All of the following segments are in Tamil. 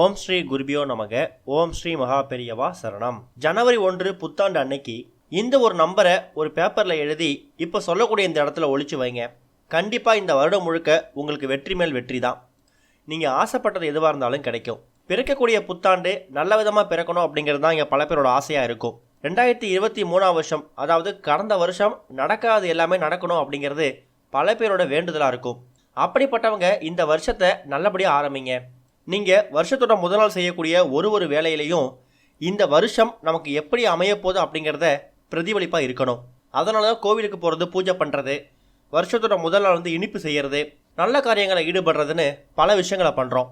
ஓம் ஸ்ரீ குருபியோ நமக. ஓம் ஸ்ரீ மகா பெரியவா சரணம். ஜனவரி ஒன்று புத்தாண்டு அன்னைக்கு இந்த ஒரு நம்பரை ஒரு பேப்பரில் எழுதி இப்போ சொல்லக்கூடிய இந்த இடத்துல ஒழிச்சு வைங்க. கண்டிப்பாக இந்த வருடம் முழுக்க உங்களுக்கு வெற்றி மேல் வெற்றி தான். நீங்கள் ஆசைப்பட்டது எதுவாக இருந்தாலும் கிடைக்கும். பிறக்கக்கூடிய புத்தாண்டு நல்ல விதமாக பிறக்கணும் அப்படிங்கிறது தான் இங்கே பல பேரோட ஆசையாக இருக்கும். ரெண்டாயிரத்தி இருபத்தி மூணாம் வருஷம் அதாவது கடந்த வருஷம் நடக்காது எல்லாமே நடக்கணும் அப்படிங்கிறது பல பேரோட வேண்டுதலாக இருக்கும். அப்படிப்பட்டவங்க இந்த வருஷத்தை நல்லபடியாக ஆரம்பிங்க. நீங்கள் வருஷத்தோட முதல் நாள் செய்யக்கூடிய ஒரு ஒரு வேலையிலையும் இந்த வருஷம் நமக்கு எப்படி அமையப்போகுது அப்படிங்கிறத பிரதிபலிப்பாக இருக்கணும். அதனால தான் கோவிலுக்கு போகிறது பூஜை பண்ணுறது வருஷத்தோட முதல் நாள் வந்து இனிப்பு செய்கிறது நல்ல காரியங்களை ஈடுபடுறதுன்னு பல விஷயங்களை பண்ணுறோம்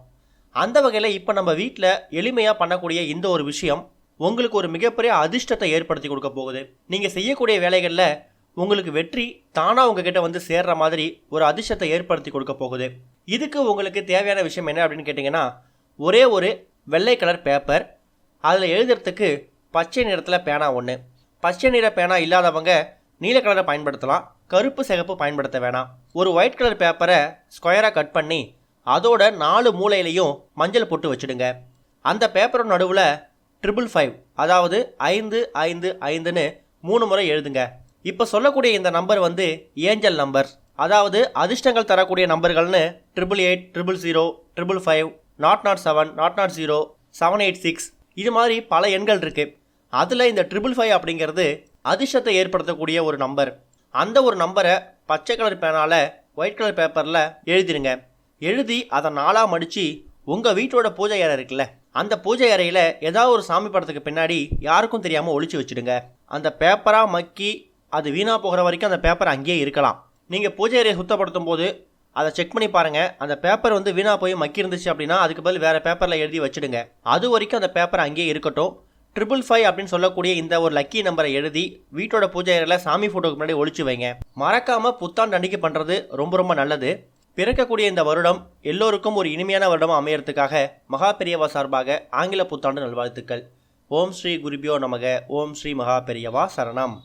அந்த வகையில் இப்போ நம்ம வீட்டில் எளிமையாக பண்ணக்கூடிய இந்த ஒரு விஷயம் உங்களுக்கு ஒரு மிகப்பெரிய அதிர்ஷ்டத்தை ஏற்படுத்தி கொடுக்க போகுது. நீங்கள் செய்யக்கூடிய வேலைகளில் உங்களுக்கு வெற்றி தானாக உங்ககிட்ட வந்து சேர்ற மாதிரி ஒரு அதிர்ஷ்டத்தை ஏற்படுத்தி கொடுக்க போகுது. இதுக்கு உங்களுக்கு தேவையான விஷயம் என்ன அப்படின்னு கேட்டிங்கன்னா ஒரே ஒரு வெள்ளை கலர் பேப்பர் அதில் எழுதுறதுக்கு பச்சை நிறத்தில் பேனா ஒன்று பச்சை நிற பேனா இல்லாதவங்க நீல கலரை பயன்படுத்தலாம் கருப்பு சிகப்பு பயன்படுத்த வேணாம். ஒரு ஒயிட் கலர் பேப்பரை ஸ்கொயராக கட் பண்ணி அதோட நாலு மூலையிலையும் மஞ்சள் போட்டு வச்சுடுங்க. அந்த பேப்பரோட நடுவில் ட்ரிபிள் ஃபைவ் அதாவது ஐந்து ஐந்து ஐந்துன்னு மூணு முறை எழுதுங்க. இப்போ சொல்லக்கூடிய இந்த நம்பர் வந்து ஏஞ்சல் நம்பர் அதாவது அதிர்ஷ்டங்கள் தரக்கூடிய நம்பர்கள்னு triple eight triple zero triple five nought nought seven nought nought zero seven eight six இது மாதிரி பல எண்கள் இருக்குது அதில் இந்த ட்ரிபிள் ஃபைவ் அப்படிங்கிறது அதிர்ஷ்டத்தை ஏற்படுத்தக்கூடிய ஒரு நம்பர் அந்த ஒரு நம்பரை பச்சை கலர் பேனால ஒயிட் கலர் பேப்பரில் எழுதிருங்க. எழுதி அதை நாளாக மடித்து உங்கள் வீட்டோட பூஜை அறை இருக்குல்ல அந்த பூஜை அறையில் ஏதாவது ஒரு சாமி படத்துக்கு பின்னாடி யாருக்கும் தெரியாமல் ஒழிச்சு வச்சுடுங்க. அந்த பேப்பராக மக்கி அது வீணாக போகிற வரைக்கும் அந்த பேப்பர் அங்கேயே இருக்கலாம். நீங்கள் பூஜை அறையை சுத்தப்படுத்தும் போது அதை செக் பண்ணி பாருங்கள் அந்த பேப்பர் வந்து வீணாக போய் மக்கி இருந்துச்சு அப்படின்னா அதுக்கு பதில் வேறு பேப்பரில் எழுதி வச்சுடுங்க. அது வரைக்கும் அந்த பேப்பர் அங்கேயே இருக்கட்டும். ட்ரிபிள் ஃபைவ் அப்படின்னு சொல்லக்கூடிய இந்த ஒரு லக்கி நம்பரை எழுதி வீட்டோட பூஜை அறையில் சாமி ஃபோட்டோக்கு முன்னாடி ஒழிச்சு வைங்க. மறக்காமல் புத்தாண்டு அன்னைக்கு பண்ணுறது ரொம்ப ரொம்ப நல்லது. பிறக்கக்கூடிய இந்த வருடம் எல்லோருக்கும் ஒரு இனிமையான வருடமாக அமையறதுக்காக மகா பெரியவா சார்பாக ஆங்கில புத்தாண்டு நல்வாழ்த்துக்கள். ஓம் ஸ்ரீ குருபியோ நமக. ஓம் ஸ்ரீ மகா பெரியவா சரணம்.